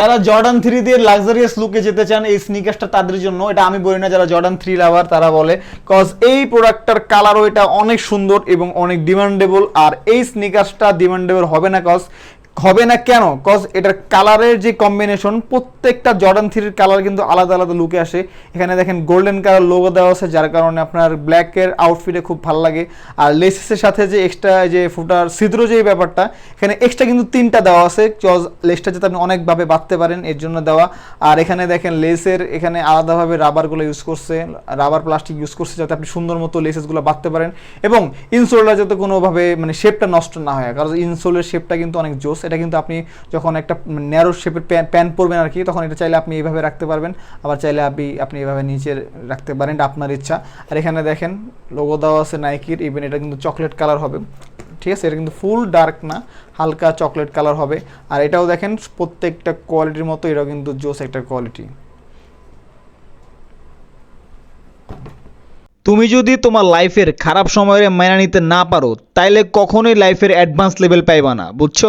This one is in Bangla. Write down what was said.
যারা জর্ডান থ্রি দিয়ে লাক্সারিয়াস লুকে যেতে চান এই স্নিকার্সটা তাদের জন্য, এটা আমি বলি না যারা জর্ডান থ্রি লাভার তারা বলে কজ এই প্রোডাক্টটার কালারও এটা অনেক সুন্দর এবং অনেক ডিমান্ডেবল আর এই স্নিকার্সটা ডিমান্ডেবল হবে না কজ হবে না কেন? কজ এটার কালারের যে কম্বিনেশন প্রত্যেকটা জর্ডান থ্রির কালার কিন্তু আলাদা আলাদা লুকে আসে। এখানে দেখেন গোল্ডেন কালার লোগো দেওয়া আছে, যার কারণে আপনার ব্ল্যাকের আউটফিটে খুব ভালো লাগে। আর লেসেসের সাথে যে এক্সট্রা যে ফুটার ছিদ্র যে ব্যাপারটা, এখানে এক্সট্রা কিন্তু তিনটা দেওয়া আছে। কজ লেসটা যাতে আপনি অনেকভাবে বাঁধতে পারেন, এর জন্য দেওয়া। আর এখানে দেখেন লেসের এখানে আলাদাভাবে রাবারগুলো ইউজ করছে রাবার প্লাস্টিক ইউজ করছে, যাতে আপনি সুন্দর মতো লেসেসগুলো বাঁধতে পারেন। এবং ইনসোলটা যাতে কোনোভাবে মানে শেপটা নষ্ট না হয়। কারণ ইনসোলের শেপটা কিন্তু অনেক জোস। এটা কিন্তু আপনি যখন একটা ন্যারো শেপের প্যান্ট পরবেন আর কি, তখন এটা চাইলে আপনি এইভাবে রাখতে পারবেন। আবার চাইলে আপনি আপনি এইভাবে নিচে রাখতে পারেন আপনার ইচ্ছা। আর এখানে দেখেন লোগো দেওয়া আছে নাইকির ইভেন এটা কিন্তু চকলেট কালার হবে। ঠিক আছে, এটা কিন্তু ফুল ডার্ক না, হালকা চকলেট কালার হবে। আর এটাও দেখেন, প্রত্যেকটা কোয়ালিটির মতো এটাও কিন্তু জোস একটা কোয়ালিটি তুমি যদি তোমার লাইফের খারাপ সময়ে মানা নিতে না পারো, তাইলে কখনোই লাইফের অ্যাডভান্স লেভেল পাইবা না, বুঝছ?